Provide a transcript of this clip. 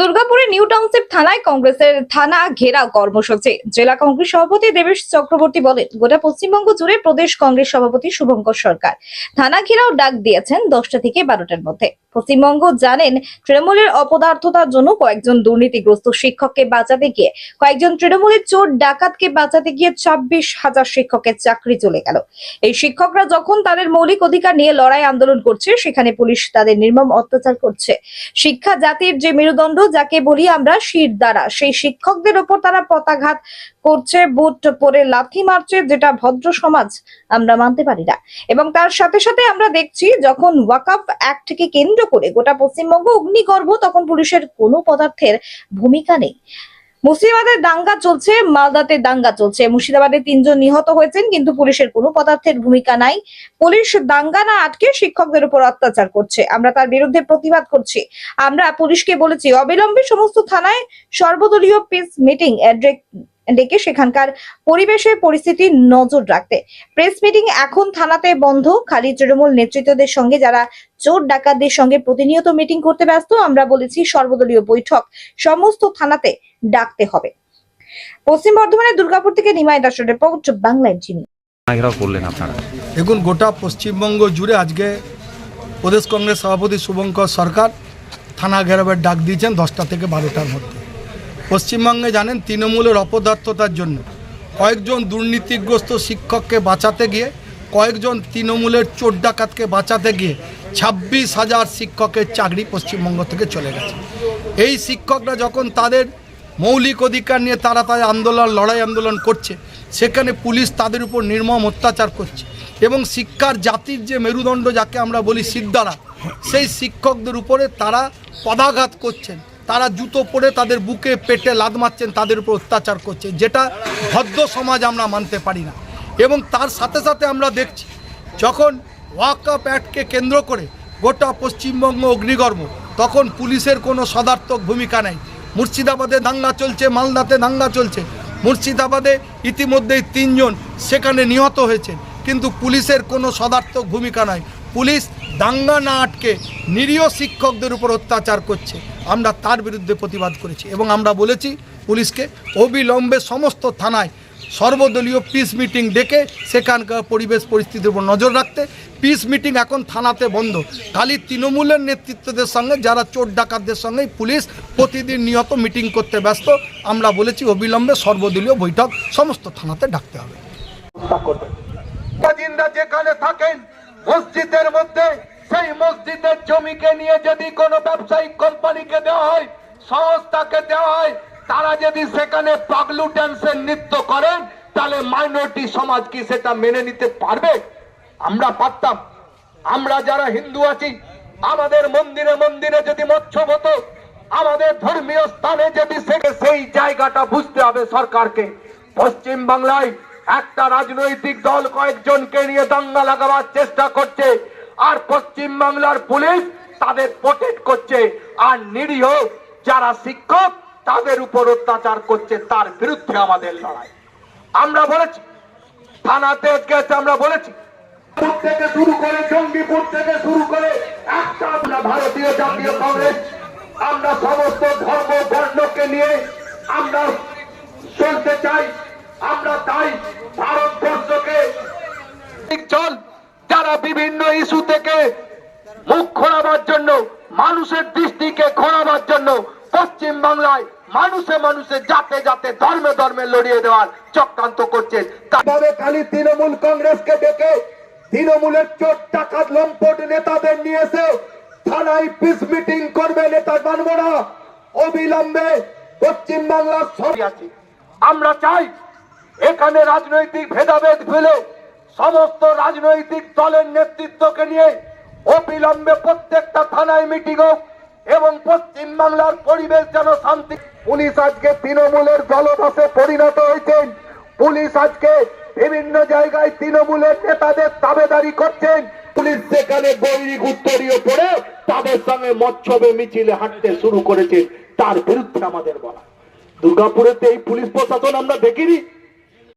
দুর্গাপুরের new township থানায় কংগ্রেসের থানা ঘেরাও কর্মসূচি। জেলা কংগ্রেস সভাপতি দেবেশ চক্রবর্তী বলেন, গোটা পশ্চিমবঙ্গ জুড়ে প্রদেশ কংগ্রেস সভাপতি শুভঙ্কর সরকার। থানা ঘেরাও ডাক দিয়েছেন দশটা থেকে বারোটার মধ্যে। পশ্চিমবঙ্গ জানেন, তৃণমূলের অপদার্থতার জন্য কয়েকজন দুর্নীতিগ্রস্ত শিক্ষককে বাঁচাতে গিয়ে, কয়েকজন তৃণমূলের চোর ডাকাতকে বাঁচাতে গিয়ে ছাব্বিশ হাজার শিক্ষকের চাকরি চলে গেল। এই শিক্ষকরা যখন তাদের মৌলিক অধিকার নিয়ে লড়াই আন্দোলন করছে, সেখানে পুলিশ তাদের নির্মম অত্যাচার করছে। শিক্ষা জাতির যে মেরুদণ্ড, যাকে বলি আমরা শির দ্বারা, সেই শিক্ষকদের ওপর তারা পতাঘাত করছে, বুট পরে লাথি মারছে, যেটা ভদ্র সমাজ আমরা মানতে পারি না। এবং তার সাথে সাথে আমরা দেখছি, যখন ওয়াকআপ অ্যাক্টকে কেন্দ্র করে গোটা পশ্চিমবঙ্গ অগ্নিগর্ভ, তখন পুলিশের কোনো পদার্থের ভূমিকা নেই। মুর্শিদাবাদের দাঙ্গা চলছে, মালদাতে দাঙ্গা চলছে। মুর্শিদাবাদে তিনজন নিহত হয়েছেন, কিন্তু পুলিশের কোনো পদার্থের ভূমিকা নাই। পুলিশ দাঙ্গা না আটকে শিক্ষকদের উপর অত্যাচার করছে। আমরা তার বিরুদ্ধে প্রতিবাদ করছি। আমরা পুলিশকে বলেছি, অবিলম্বে সমস্ত থানায় সর্বদলীয় পিস মিটিং ডেকে সেখানকার পরিবেশের পরিস্থিতি নজর রাখতে। প্রেস মিটিং এখন থানাতে বন্ধ। খালি তৃণমূল নেতৃত্বদের সঙ্গে যারা চোর ডাকাতদের সঙ্গে প্রতিনিয়ত মিটিং করতে ব্যস্ত আমরা বলেছি সর্বদলীয় বৈঠক সমস্ত থানাতে ডাকতে হবে। পশ্চিম বর্ধমানের দুর্গাপুর থেকে নিমাই দাসের রিপোর্ট বাংলায় যিনি ঘেরাও করলেন আপনারা। দেখুন গোটা পশ্চিমবঙ্গ জুড়ে আজকে প্রদেশ কংগ্রেস সভাপতি শুভঙ্কর সরকার থানা ঘেরাবের ডাক দিয়েছেন দশটা থেকে বারোটার মধ্যে। পশ্চিমবঙ্গে জানেন তৃণমূলের অপদার্থতার জন্য। কয়েকজন দুর্নীতিগ্রস্ত শিক্ষককে বাঁচাতে গিয়ে, কয়েকজন তৃণমূলের চোর ডাকাতকে বাঁচাতে গিয়ে ছাব্বিশ হাজার শিক্ষকের চাকরি পশ্চিমবঙ্গ থেকে চলে গেছে। এই শিক্ষকরা যখন তাদের মৌলিক অধিকার নিয়ে তারা তাদের আন্দোলন, লড়াই আন্দোলন করছে, সেখানে পুলিশ তাদের উপর নির্মম অত্যাচার করছে এবং শিক্ষার জাতির যে মেরুদণ্ড, যাকে আমরা বলি সিদ্ধারা সেই শিক্ষকদের উপরে তারা পদাঘাত করছেন। তারা জুতো পরে তাদের বুকে পেটে লাদ মারছেন, তাদের উপর অত্যাচার করছে, যেটা ভদ্র সমাজ আমরা মানতে পারি না। এবং তার সাথে সাথে আমরা দেখছি, যখন ওয়াকআপ অ্যাক্টকে কেন্দ্র করে গোটা পশ্চিমবঙ্গ অগ্নিগর্ভ, তখন পুলিশের কোনো সদার্থক ভূমিকা নেই। মুর্শিদাবাদে দাঙ্গা চলছে, মালদাতে দাঙ্গা চলছে। মুর্শিদাবাদে ইতিমধ্যেই তিনজন সেখানে নিহত হয়েছেন, কিন্তু পুলিশের কোনো সদার্থক ভূমিকা নয় পুলিশ দাঙ্গা না আটকে নিরীহ শিক্ষকদের উপর অত্যাচার করছে। আমরা তার বিরুদ্ধে প্রতিবাদ করেছি এবং আমরা বলেছি পুলিশকে অবিলম্বে সমস্ত থানায় সর্বদলীয় পিস মিটিং ডেকে সেখানকার পরিবেশ পরিস্থিতির উপর নজর রাখতে। পিস মিটিং এখন থানাতে বন্ধ। খালি তৃণমূলের নেতৃত্বদের সঙ্গে, যারা চোর ডাকাতদের সঙ্গে পুলিশ প্রতিদিন নিয়ত মিটিং করতে ব্যস্ত, আমরা বলেছি অবিলম্বে সর্বদলীয় বৈঠক সমস্ত থানাতে ডাকতে হবে। যেখানে থাকেন, মসজিদের মধ্যে সেই মসজিদের জমিকে নিয়ে যদি কোনো ব্যবসায়িক কোম্পানিকে দেওয়া হয়, সংস্থাকে দেওয়া হয়, তারা যদি সেখানে পাগলু ড্যান্সের নৃত্য করেন, তাহলে মাইনরিটি সমাজ কি সেটা মেনে নিতে পারবে? আমরা পারতাম। আমরা যারা হিন্দু আছি, আমাদের মন্দিরে মন্দিরে যদি মৎস্য হতো, আমাদের ধর্মীয় স্থানে যদি সেই জায়গাটা বুঝতে হবে সরকারকে। পশ্চিম বাংলায় একটা রাজনৈতিক দল কয়েকজনকে নিয়ে দাঙ্গা লাগাবার চেষ্টা করছে। আর পশ্চিম বাংলার পুলিশ তাদের প্রোটেক্ট করছে। আর নিরীহ যারা শিক্ষক তাদের উপর অত্যাচার করছে তার বিরুদ্ধে আমাদের লড়াই। আমরা বলেছি থানাতে গেছে আমরা বলেছি। থেকে শুরু করে জঙ্গিপুর থেকে শুরু করে একটা আমরা ভারতীয় জাতীয় কংগ্রেস আমরা সমস্ত ধর্ম বর্ণকে নিয়ে আমরা চলতে চাই আমরা তাই ভারতবর্ষকে চল। যারা বিভিন্ন ইস্যু থেকে মুখ ঘোরাবার জন্য মানুষের দৃষ্টিকে ঘোরাবার জন্য পশ্চিম বাংলায় মানুষে মানুষে জাতে জাতে ধর্মে ধর্মে লড়িয়ে দেওয়ার চক্রান্ত করছে তবে খালি তৃণমূল কংগ্রেসকে ডেকে তৃণমূলের চোট টাকাত লম্পট নেতাদের নিয়ে এসে থানায় পিস মিটিং করবে নেতা মানব না অবিলম্বে পশ্চিম বাংলার সবই আছে আমরা চাই এখানে রাজনৈতিক ভেদাভেদ ফেলে সমস্ত রাজনৈতিক দলের নেতৃত্বকে নিয়ে অবিলম্বে প্রত্যেকটা থানায় মিটিং হোক এবং পশ্চিম বাংলার পরিবেশ যেন শান্তি পুলিশ আজকে তৃণমূলের জলদাসে পরিণত হয়েছেন। পুলিশ আজকে বিভিন্ন জায়গায় তৃণমূলের নেতাদের দাবেদারি করছেন। পুলিশ সেখানে গৈরিক উত্তরীয় পড়ে, তাদের সঙ্গে মৎসবে মিছিলে হাঁটতে শুরু করেছে। তার বিরুদ্ধে আমাদের বলা। দুর্গাপুরেতে এই পুলিশ প্রশাসন আমরা দেখিনি।